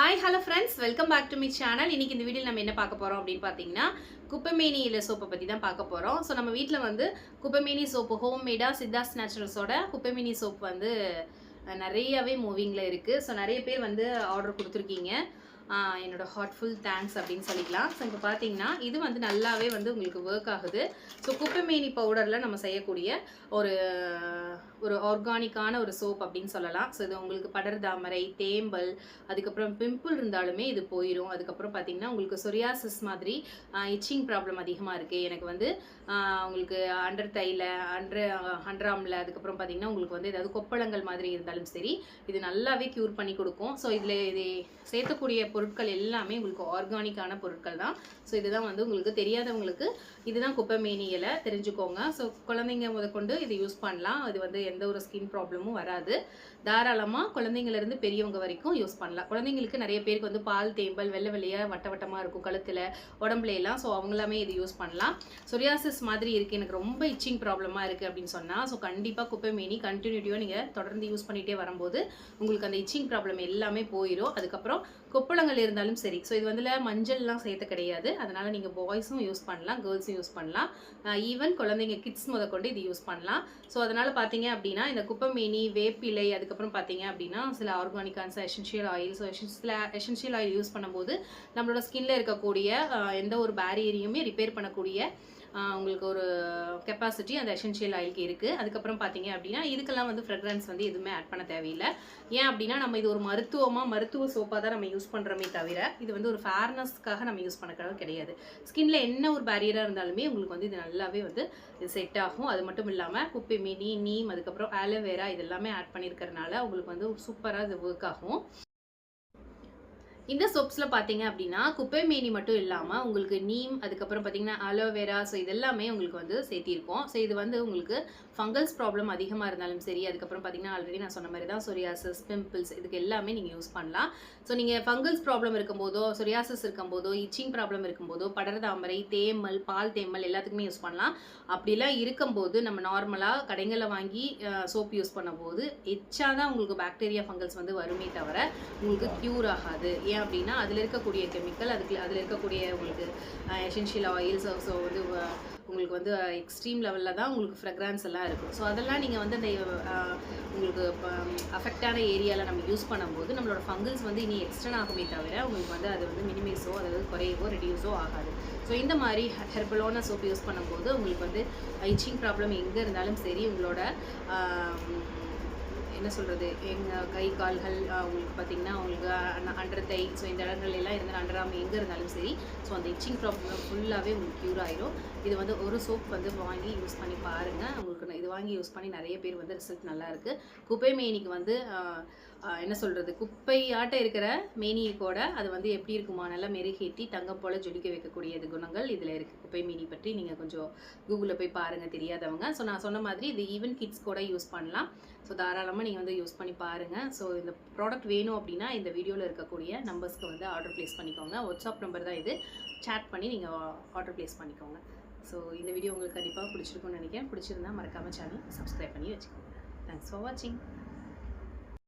Hi hello friends welcome back to me channel இன்னைக்கு இந்த video நம்ம என்ன பார்க்க போகிறோம் அப்படின்னு பார்த்தீங்கன்னா குப்பைமேனி இல்லை சோப்பை பற்றி தான் பார்க்க போகிறோம் ஸோ நம்ம வீட்டில் வந்து குப்பைமேனி சோப்பு ஹோம் மேடாக சித்தாஸ் நேச்சுரல்ஸோட குப்பைமேனி சோப் வந்து நிறையவே மூவிங்கில் இருக்குது ஸோ நிறைய பேர் வந்து ஆர்டர் கொடுத்துருக்கீங்க. என்னோட ஹார்ட்ஃபுல் தேங்க்ஸ் அப்படின்னு சொல்லிக்கலாம். ஸோ இப்போ பார்த்தீங்கன்னா இது வந்து நல்லாவே வந்து உங்களுக்கு ஒர்க் ஆகுது. ஸோ குப்பைமேனி பவுடரில் நம்ம செய்யக்கூடிய ஒரு ஒரு ஆர்கானிக்கான ஒரு சோப் அப்படின்னு சொல்லலாம். ஸோ இது உங்களுக்கு படர் தாமரை தேம்பல் அதுக்கப்புறம் பிம்பிள் இருந்தாலுமே இது போயிடும் அதுக்கப்புறம் பார்த்தீங்கன்னா உங்களுக்கு சொரியாசிஸ் மாதிரி இச்சிங் ப்ராப்ளம் அதிகமாக இருக்குது எனக்கு வந்து உங்களுக்கு அண்டர் தையில் அண்டர் அண்டராமில் அதுக்கப்புறம் பார்த்தீங்கன்னா உங்களுக்கு வந்து ஏதாவது கொப்பளங்கள் மாதிரி இருந்தாலும் சரி இது நல்லாவே க்யூர் பண்ணி கொடுக்கும். ஸோ இதில் இது சேர்த்தக்கூடிய பொருட்கள் எல்லாமே உங்களுக்கு ஆர்கானிக்கான பொருட்கள் தான். ஸோ இதுதான் வந்து உங்களுக்கு தெரியாதவங்களுக்கு இதுதான் குப்பைமேனி இலை தெரிஞ்சுக்கோங்க. ஸோ குழந்தைங்க முதற்கொண்டு இது யூஸ் பண்ணலாம். இது வந்து எந்த ஒரு ஸ்கின் ப்ராப்ளமும் வராது. தாராளமாக குழந்தைங்கலேருந்து பெரியவங்க வரைக்கும் யூஸ் பண்ணலாம். குழந்தைங்களுக்கு நிறைய பேருக்கு வந்து பால் தேம்பல் வெள்ளை வெள்ளையாக வட்ட வட்டமாக இருக்கும் கழுத்தில் உடம்புல எல்லாம். ஸோ அவங்களாமே இது யூஸ் பண்ணலாம். சொரியாசிஸ் மாதிரி இருக்குது எனக்கு ரொம்ப இச்சிங் ப்ராப்ளமாக இருக்குது அப்படின்னு சொன்னால் ஸோ கண்டிப்பாக குப்பைமேனி கண்டினியூட்டிவாக நீங்கள் தொடர்ந்து யூஸ் பண்ணிகிட்டே வரும்போது உங்களுக்கு அந்த இச்சிங் ப்ராப்ளம் எல்லாமே போயிடும் அதுக்கப்புறம் கொப்பளங்கள் இருந்தாலும் சரி. ஸோ இது வந்து மஞ்சள்லாம் சேர்த்து கிடையாது. அதனால் நீங்கள் பாய்ஸும் யூஸ் பண்ணலாம் கேர்ள்ஸும் யூஸ் பண்ணலாம். ஈவன் குழந்தைங்க கிட்ஸ் முதற்கொண்டு இது யூஸ் பண்ணலாம். ஸோ அதனால் பார்த்தீங்க அப்படின்னா இந்த குப்பமேனி வேப்பிலை அதுக்கப்புறம் பார்த்தீங்க அப்படின்னா சில ஆர்கானிக்கான எசென்ஷியல் ஆயில் ஸோ சில எசென்ஷியல் ஆயில் யூஸ் பண்ணும்போது நம்மளோட ஸ்கின்ல இருக்கக்கூடிய எந்த ஒரு பேரியரையுமே ரிப்பேர் பண்ணக்கூடிய உங்களுக்கு ஒரு கெப்பாசிட்டி அந்த எசென்ஷியல் ஆயிலுக்கு இருக்குது அதுக்கப்புறம் பார்த்தீங்க அப்படின்னா இதுக்கெல்லாம் வந்து ஃப்ரெக்ரன்ஸ் வந்து எதுவுமே ஆட் பண்ண தேவையில்லை. ஏன் அப்படின்னா நம்ம இது ஒரு மருத்துவமாக மருத்துவ சோப்பாக தான் நம்ம யூஸ் பண்ணுறோமே தவிர இது வந்து ஒரு ஃபேர்னஸ்க்காக நம்ம யூஸ் பண்ண கிடையாது. ஸ்கின்ல என்ன ஒரு பேரியராக இருந்தாலுமே உங்களுக்கு வந்து இது நல்லாவே வந்து இது செட் ஆகும். அது மட்டும் இல்லாமல் குப்பை மினி நீம் அதுக்கப்புறம் ஆலோவேரா இதெல்லாமே ஆட் பண்ணியிருக்கறனால உங்களுக்கு வந்து சூப்பராக இது ஒர்க் ஆகும். இந்த சோப்ஸில் பார்த்தீங்க அப்படின்னா குப்பை மேனி மட்டும் இல்லாமல் உங்களுக்கு நீம் அதுக்கப்புறம் பார்த்தீங்கன்னா அலோவேரா ஸோ இதெல்லாமே உங்களுக்கு வந்து சேர்த்திருக்கோம் ஸோ இது வந்து உங்களுக்கு ஃபங்கல்ஸ் ப்ராப்ளம் அதிகமாக இருந்தாலும் சரி அதுக்கப்புறம் பார்த்தீங்கன்னா ஆல்ரெடி நான் சொன்ன மாதிரி தான் சொரியாசஸ் பிம்பிள்ஸ் இதுக்கு எல்லாமே நீங்கள் யூஸ் பண்ணலாம். ஸோ நீங்கள் ஃபங்கல்ஸ் ப்ராப்ளம் இருக்கும்போதோ சொரியாசஸ் இருக்கும்போதோ இச்சிங் ப்ராப்ளம் இருக்கும்போதோ படர்தாமரை தேமல் பால் தேமல் எல்லாத்துக்குமே யூஸ் பண்ணலாம். அப்படிலாம் இருக்கும்போது நம்ம நார்மலாக கடைகளில் வாங்கி சோப் யூஸ் பண்ணும்போது எச்சா தான் உங்களுக்கு பாக்டீரியா ஃபங்கல்ஸ் வந்து வருமே தவிர உங்களுக்கு க்யூர் ஆகாது. ஏன் அப்படின்னா அதில் இருக்கக்கூடிய கெமிக்கல் அதுக்கு அதில் இருக்கக்கூடிய உங்களுக்கு எசென்ஷியல் ஆயில்ஸ் ஸோ வந்து உங்களுக்கு வந்து எக்ஸ்ட்ரீம் லெவலில் தான் உங்களுக்கு ஃப்ரெக்ரான்ஸ் எல்லாம் இருக்கும். ஸோ அதெல்லாம் நீங்கள் வந்து அந்த உங்களுக்கு அஃபெக்டான ஏரியாவில் நம்ம யூஸ் பண்ணும்போது நம்மளோட ஃபங்கல்ஸ் வந்து இனி எக்ஸ்டன் ஆகுமே தவிர உங்களுக்கு வந்து அது வந்து மினிமைஸோ அதாவது குறையவோ ரெடியூஸோ ஆகாது. ஸோ இந்த மாதிரி ஹெர்பலோன சோப் யூஸ் பண்ணும்போது உங்களுக்கு வந்து இச்சிங் ப்ராப்ளம் எங்கே இருந்தாலும் சரி உங்களோட என்ன சொல்கிறது எங்கள் கை கால்கள் அவங்களுக்கு உங்களுக்கு அவங்களுக்கு உங்களுக்கு அண்டர் தை ஸோ இந்த இடங்கள் எல்லாம் இருந்தால் அண்டராம எங்கே இருந்தாலும் சரி ஸோ அந்த இச்சிங் ப்ராப்ளம் ஃபுல்லாகவே உங்களுக்கு க்யூர் ஆயிரும். இது வந்து ஒரு சோப் வந்து வாங்கி யூஸ் பண்ணி பாருங்கள் உங்களுக்கு இது வாங்கி யூஸ் பண்ணி நிறைய பேர் வந்து ரிசல்ட் நல்லாயிருக்கு குப்பை மேனிக்கு வந்து என்ன சொல்கிறது குப்பையாட்ட இருக்கிற மேனியை கூட அது வந்து எப்படி இருக்குமா? நல்லா மெருகேற்றி தங்கம் போல் ஜொலிக்க வைக்கக்கூடியது குணங்கள் இதில் இருக்குது குப்பை மீனி பற்றி நீங்கள் கொஞ்சம் கூகுளில் போய் பாருங்கள் தெரியாதவங்க. ஸோ நான் சொன்ன மாதிரி இது ஈவன் கிட்ஸ் கூட யூஸ் பண்ணலாம். ஸோ தாராளமாக நீங்கள் வந்து யூஸ் பண்ணி பாருங்கள் ஸோ இந்த ப்ராடக்ட் வேணும் அப்படின்னா இந்த வீடியோவில் இருக்கக்கூடிய நம்பர்ஸ்க்கு வந்து ஆர்டர் ப்ளேஸ் பண்ணிக்கோங்க. வாட்ஸ்அப் நம்பர் தான் இது. சேட் பண்ணி நீங்கள் ஆர்டர் ப்ளேஸ் பண்ணிக்கோங்க. ஸோ இந்த வீடியோ உங்களுக்கு கண்டிப்பாக பிடிச்சிருக்கும்னு நினைக்கிறேன். பிடிச்சிருந்தா மறக்காமல் சேனல் சப்ஸ்கிரைப் பண்ணி வச்சுக்கோங்க. தேங்க்ஸ் ஃபார் வாட்சிங்